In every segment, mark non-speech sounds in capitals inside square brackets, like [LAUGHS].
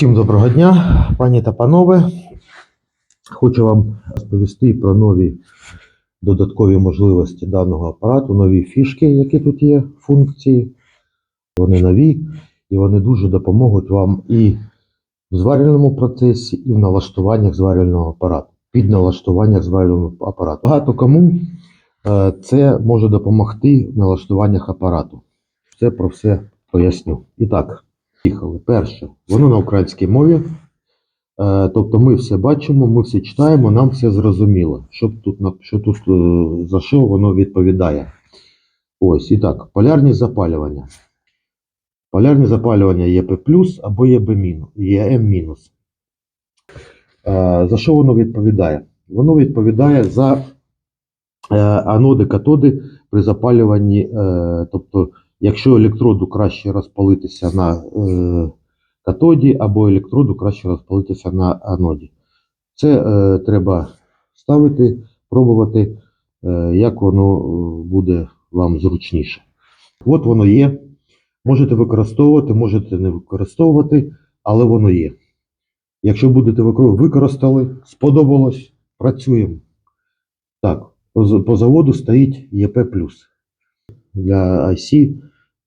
Усім доброго дня, пані та панове. Хочу вам розповісти про нові додаткові можливості даного апарату, нові фішки, які тут є, функції. Вони нові і вони дуже допоможуть вам і в зварювальному процесі, і в налаштуваннях зварювального апарату, під налаштуваннях зварювального апарату. Багато кому е, це може допомогти в налаштуваннях апарату. Це про все поясню. І так. Поїхали. Перше, воно на українській мові. Е, тобто ми все бачимо, ми все читаємо, нам все зрозуміло, що тут, що тут е, за що воно відповідає. Ось, і так, полярні запалювання. Полярні запалювання є П або є М-. Е, за що воно відповідає? Воно відповідає за аноди, катоди при запалюванні, тобто Якщо електроду краще розпалитися на е, катоді, або електроду краще розпалитися на аноді. Це е, треба ставити, пробувати, е, як воно е, буде вам зручніше. От воно є. Можете використовувати, можете не використовувати, але воно є. Якщо будете викор- використали, сподобалось, працюємо. Так, по заводу стоїть ЄП для IC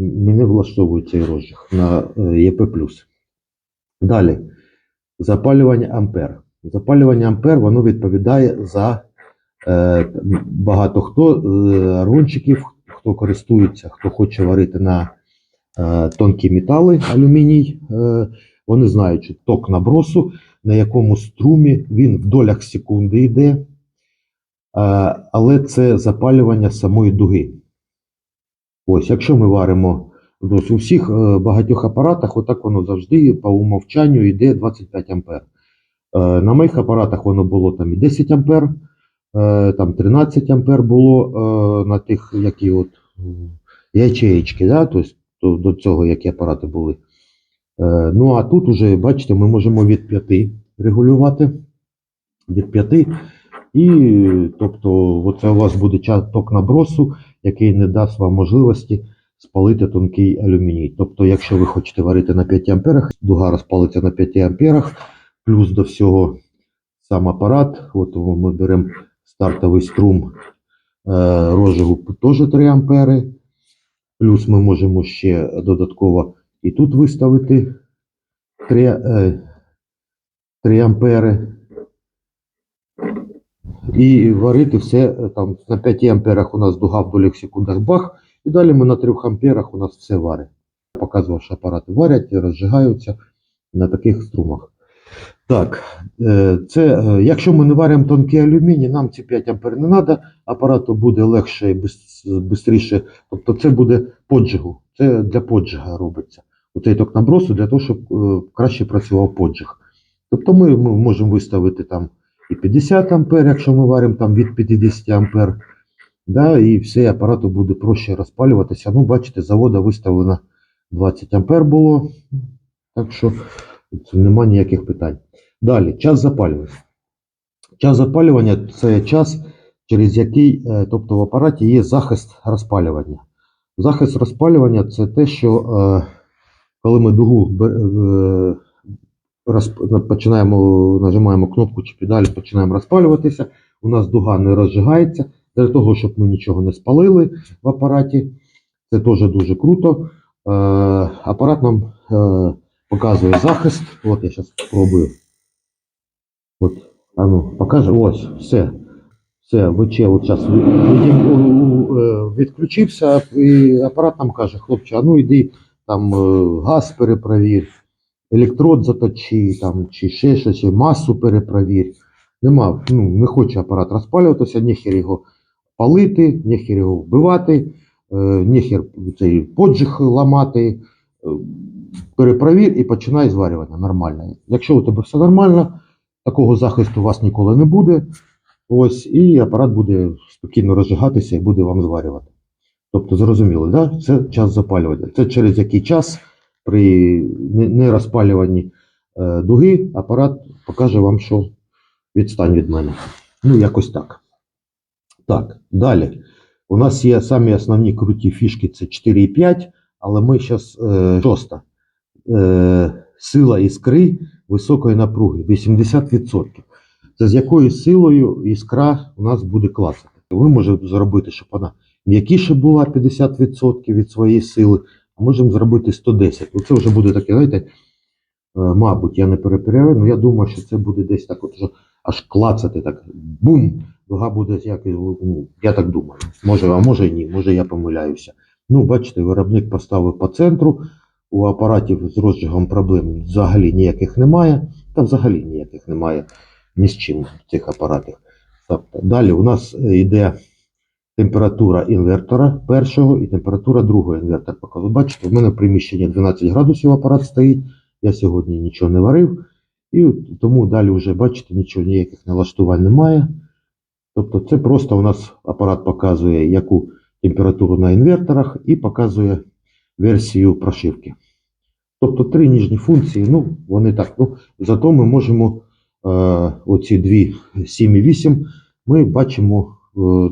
мене влаштовує цей розжиг на е, ЄП. Далі. Запалювання ампер. Запалювання ампер воно відповідає за е, багато хто е, аргончиків, хто користується, хто хоче варити на е, тонкі метали, алюміній. Е, вони знають, що ток набросу, на якому струмі він в долях секунди йде, е, але це запалювання самої дуги. Ось, якщо ми варимо ось у всіх е, багатьох апаратах, отак воно завжди по умовчанню йде 25 ампер. Е, На моїх апаратах воно було там і 10 ампер, е, там 13 ампер було на тих, які от ячеєчки, да? тобто до, цього, які апарати були. Ну а тут уже, бачите, ми можемо від 5 регулювати. Від 5. І тобто, оце у вас буде ток набросу, який не дасть вам можливості спалити тонкий алюміній. Тобто, якщо ви хочете варити на 5 амперах, дуга розпалиться на 5 амперах, плюс до всього сам апарат. От ми беремо стартовий струм е, розжигу теж 3 ампери. Плюс ми можемо ще додатково і тут виставити 3, е, 3 ампери. І варити все е, там на 5 амперах у нас дуга в долях секундах бах, і далі ми на 3 амперах у нас все варить. Показував, що апарати варять, розжигаються на таких струмах. Так, е, це, е, якщо ми не варимо тонкий алюміній, нам ці 5 ампер не треба, апарату буде легше і швидше. Тобто це буде поджигу. Це для поджига робиться. Оцей ток набросу для того, щоб краще працював поджиг. Тобто ми можемо виставити там і 50 ампер, якщо ми варимо там від 50 ампер, да, і все апарату буде проще розпалюватися. Ну, бачите, завода виставлено 20 ампер було, так що нема ніяких питань. Далі, час запалювання. Час запалювання це час, через який, е, тобто в апараті є захист розпалювання. Захист розпалювання це те, що е, коли ми дугу е, починаємо, нажимаємо кнопку чи педаль, починаємо розпалюватися, у нас дуга не розжигається. Для того, щоб ми нічого не спалили в апараті. Це теж дуже круто. Е, апарат нам е, показує захист. От я зараз спробую. От, а ну, покаже. Ось, все. Все, ВЧ от зараз відключився, і апарат нам каже, хлопче, а ну йди там е, газ перепровір, електрод заточи, там, чи ще щось, масу перепровір. Нема, ну, не хоче апарат розпалюватися, нехер його палити, нехер його вбивати, е, нехер цей поджиг ламати. Е, Перепровір і починай зварювання нормально. Якщо у тебе все нормально, такого захисту у вас ніколи не буде. Ось, і апарат буде спокійно розжигатися і буде вам зварювати. Тобто, зрозуміло, да? це час запалювання. Це через який час при нерозпалюванні е, дуги апарат покаже вам, що відстань від мене. Ну, якось так. Так, далі. У нас є самі основні круті фішки це 4 і 5, але ми зараз е, шоста. Е, сила іскри високої напруги 80%. Це з якою силою іскра у нас буде клацати. Ви можете зробити, щоб вона м'якіше була 50% від своєї сили, можемо зробити 110. Ну, це вже буде таке, знаєте, е, мабуть, я не перепіряю, але я думаю, що це буде десь так, от, що аж клацати, так бум! Дуга буде як, ну, я так думаю. Може, а може ні, може я помиляюся. Ну, бачите, виробник поставив по центру. У апаратів з розжигом проблем взагалі ніяких немає. Та взагалі ніяких немає ні з чим в цих апаратах. Так, далі у нас е, йде температура інвертора першого і температура другого інвертора. Ви бачите, в мене в приміщенні 12 градусів апарат стоїть. Я сьогодні нічого не варив. І тому далі вже бачите, нічого ніяких налаштувань немає. Тобто це просто у нас апарат показує, яку температуру на інверторах, і показує версію прошивки. Тобто три ніжні функції, ну, вони так. Ну, зато ми можемо е, оці дві 7 і 8, ми бачимо,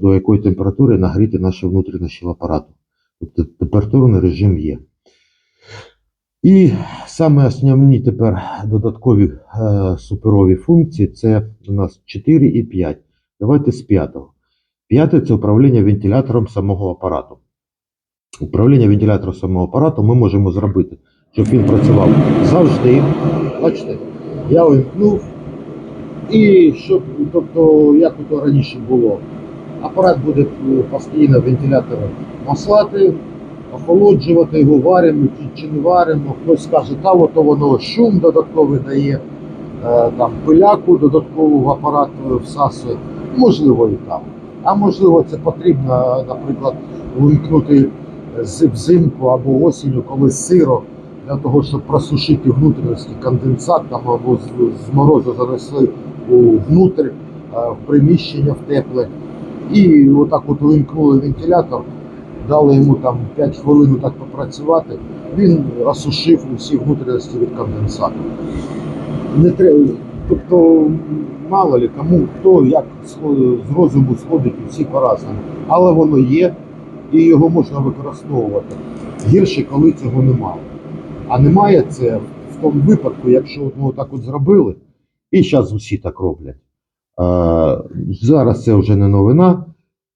до якої температури нагріти наше внутрішнє апарату. Тобто температурний режим є. І саме основні тепер додаткові е, суперові функції це у нас 4 і 5. Давайте з п'ятого. П'яте це управління вентилятором самого апарату. Управління вентилятором самого апарату ми можемо зробити, щоб він працював завжди. Бачите, я увімкнув. І щоб, тобто, як то раніше було, апарат буде е, постійно вентилятор маслати, охолоджувати його, варимо чи, не варимо. Хтось скаже, та от воно шум додатковий дає, е, там пиляку додаткову в апарат е, всасує. Можливо, і так. А можливо, це потрібно, наприклад, вимкнути взимку або осінню, коли сиро, для того, щоб просушити внутрішній конденсат там, або з, морозу занесли е, в приміщення в тепле. І отак от вимкнули вентилятор, дали йому там 5 хвилин так попрацювати, він осушив усі внутрішності від конденсату. Не треба, тобто, мало ли кому, хто як з розуму сходить всі по-разному. Але воно є і його можна використовувати. Гірше, коли цього немає. А немає це в тому випадку, якщо ми отак от зробили, і зараз усі так роблять. Зараз це вже не новина.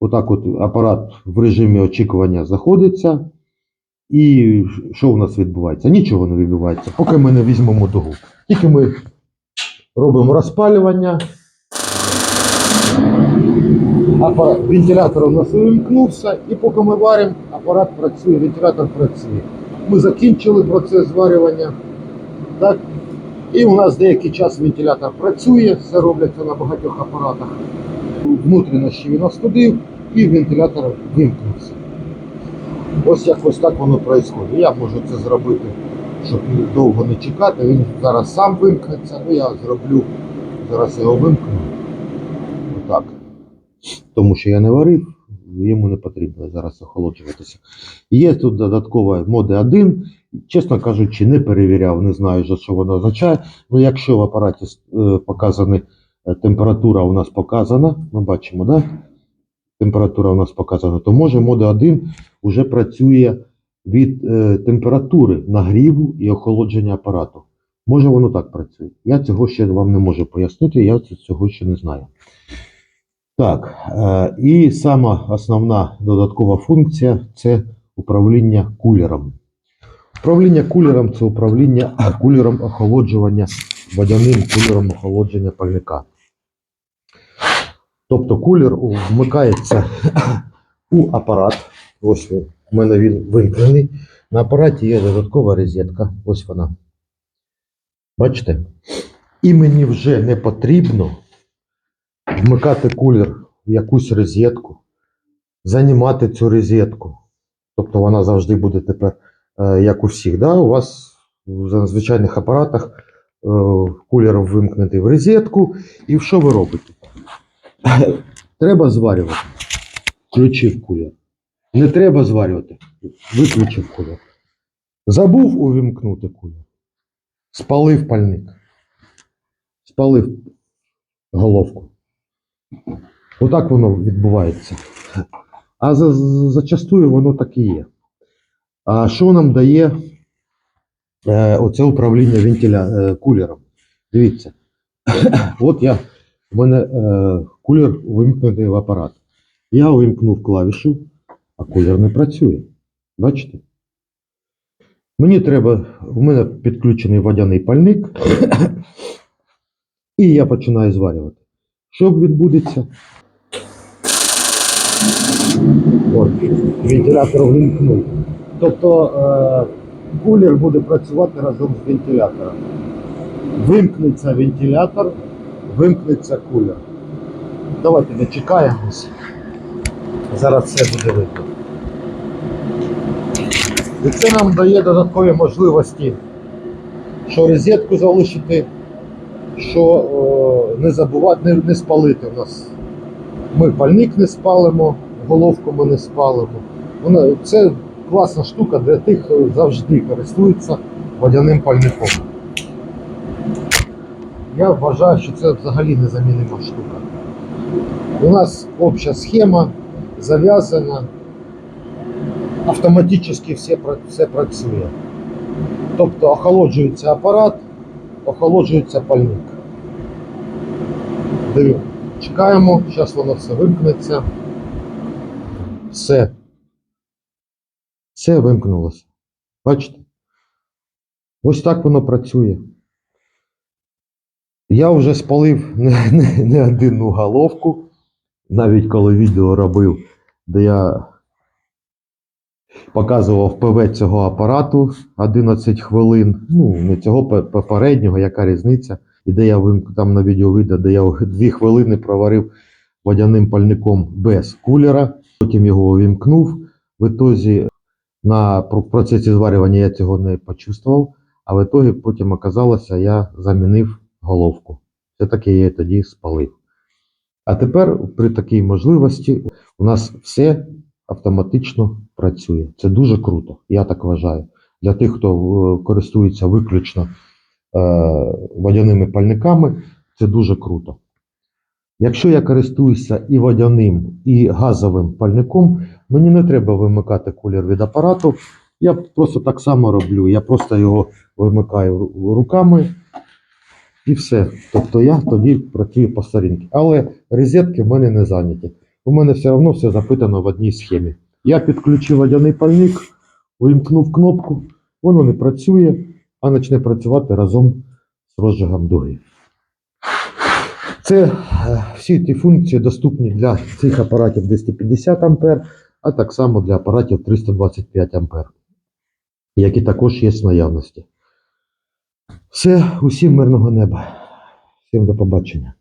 Отак от апарат в режимі очікування знаходиться. І що у нас відбувається? Нічого не відбувається, поки ми не візьмемо дугу. Тільки ми робимо розпалювання. Апарат, вентилятор у нас увімкнувся, і поки ми варимо, апарат працює, вентилятор працює. Ми закінчили процес зварювання. Так? І у нас деякий час вентилятор працює, це робляться на багатьох апаратах. Внутрішньо він остудив і вентилятор вимкнувся. Ось якось так воно відбувається. Я можу це зробити, щоб довго не чекати. Він зараз сам вимкнеться, ну я зроблю, зараз його вимкну. Отак. Тому що я не варив, йому не потрібно зараз охолоджуватися. Є тут додаткова моди 1. Чесно кажучи, не перевіряв, не знаю, що воно означає. Ну, якщо в апараті е, показана е, температура у нас показана, ми бачимо, да? температура у нас показана, то може мода 1 вже працює від е, температури нагріву і охолодження апарату. Може воно так працює. Я цього ще вам не можу пояснити, я цього ще не знаю. Так, е, і сама основна додаткова функція це управління кулером. Управління кулером це управління кулером охолоджування, водяним кулером охолодження пальника. Тобто кулер вмикається [COUGHS] у апарат. Ось у мене він вимкнений. На апараті є додаткова розетка. Ось вона. Бачите? І мені вже не потрібно вмикати кулер в якусь розетку, займати цю розетку. Тобто вона завжди буде тепер, е, як у всіх. Да? У вас в звичайних апаратах е, кулер вимкнутий в розетку. І що ви робите? [COUGHS] Треба зварювати. Включив кулер. Не треба зварювати. Виключив кулер. Забув увімкнути кулер. Спалив пальник. Спалив головку. Отак воно відбувається. А за, за- зачастую воно так і є. А що нам дає е, оце управління вентиля, е, кулером. Дивіться, [COUGHS] от я, у мене е, кулер вимкнений в апарат. Я увімкнув клавішу, а кулер не працює. Бачите? Мені треба, у мене підключений водяний пальник, [COUGHS] і я починаю зварювати. Що відбудеться? От, вентилятор вимкнув. Тобто е, кулер буде працювати разом з вентилятором. Вимкнеться вентилятор, вимкнеться кулер. Давайте дочекаємось. Зараз все буде видно. І це нам дає додаткові можливості, що розетку залишити, що о, не забувати, не, не спалити у нас. Ми пальник не спалимо, головку ми не спалимо. Вона, це класна штука для тих, хто завжди користується водяним пальником. Я вважаю, що це взагалі незамінима штука. У нас обща схема зав'язана, автоматично все, все працює. Тобто охолоджується апарат, охолоджується пальник. Дивіться, чекаємо, зараз воно все вимкнеться. Все. Все вимкнулося. Бачите? Ось так воно працює. Я вже спалив не, не, не одну головку, навіть коли відео робив, де я показував ПВ цього апарату 11 хвилин. Ну, не цього попереднього, яка різниця. І де я вим- там на відео видно, де я [LAUGHS] 2 хвилини проварив водяним пальником без кулера, потім його увімкнув. В ітозі на процесі зварювання я цього не почувствував, а в ітогі потім оказалося, я замінив головку. Все-таки я її тоді спалив. А тепер при такій можливості у нас все автоматично працює. Це дуже круто, я так вважаю. Для тих, хто е, користується виключно е, водяними пальниками, це дуже круто. Якщо я користуюся і водяним, і газовим пальником, мені не треба вимикати кулер від апарату. Я просто так само роблю. Я просто його вимикаю руками і все. Тобто я тоді працюю по старінки. Але розетки в мене не зайняті. У мене все одно все запитано в одній схемі. Я підключив водяний пальник, увімкнув кнопку, воно не працює, а почне працювати разом з розжигом дуги. Це е, всі ті функції доступні для цих апаратів 250 А, а так само для апаратів 325 А, які також є в наявності. Все, усім мирного неба. Всім до побачення.